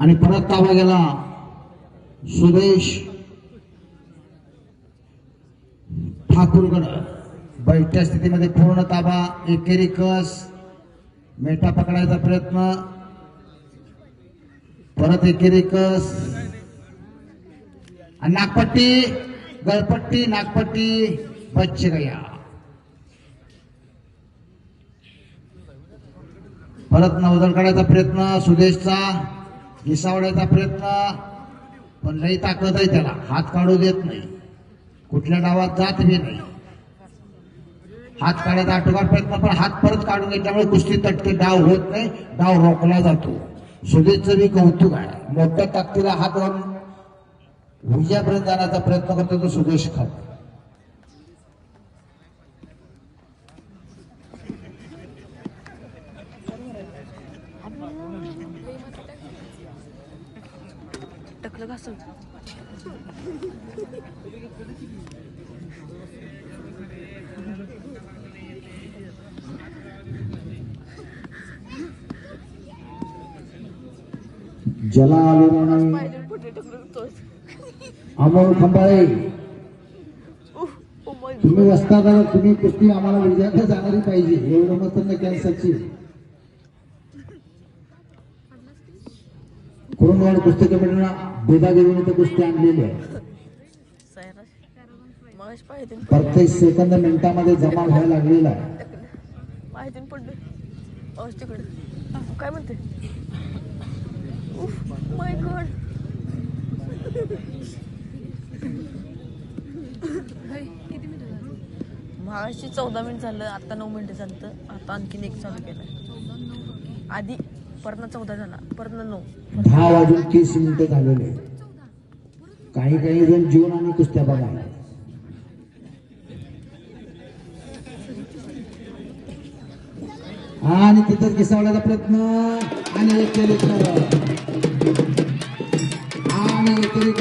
आणि परत ताबा गेला सुदेश ठाकूरगड बैठ्या स्थितीमध्ये पूर्ण ताबा एकेरी कस मेटा पकडायचा प्रयत्न. परत एकेरी कस आणि नागपट्टी गळपट्टी नागपट्टी बच्च गया परत नवदल काढायचा प्रयत्न सुदेशचा. घिसावण्याचा प्रयत्न पण लई ताकद आहे त्याला. हात काढू देत नाही. कुठल्या डावात जात बी नाही. हात काढायचा आटोकाट प्रयत्न पण हात परत काढून घेतल्यामुळे कुस्ती तटके डाव होत नाही डाव रोखला जातो. सुदेशचं बी कौतुक आहे. मोठ्या ताकदीला हात लावून विजयापर्यंत जाण्याचा प्रयत्न करतो तो सुदेश खात टकलं घासून जला आलेला पाहिजे अमोल खंबाळे. तुम्ही वस्ताद तुम्ही कुस्ती आम्हाला म्हणजे विजयाकडे जाणारी पाहिजे. एवढं मत कॅन्सरची कुरुंदवाड कुस्ती कमिटीनं बेदागिरीने तर कुस्ती आणलेली आहे सैराज मगाश पाहिजे प्रत्येक सेकंद मिनिटामध्ये जमा व्हायला लागलेला आहे. पाहिजे पडलं पाऊस तिकडं. काय म्हणते? उफ माय गॉड मगाशी चौदा मिनिट झालं आता नऊ मिनिटं झालं आता आणखीन एक चालू केलं आधी परत चौदा झाला परत नऊ. दहा वाजून तीस मिनिटं झालेले काही काही जण जीवन आणि कुस्त्या बघा. आणि तिथंच घिसावण्याचा प्रयत्न. आणि एक केली आणि एक केली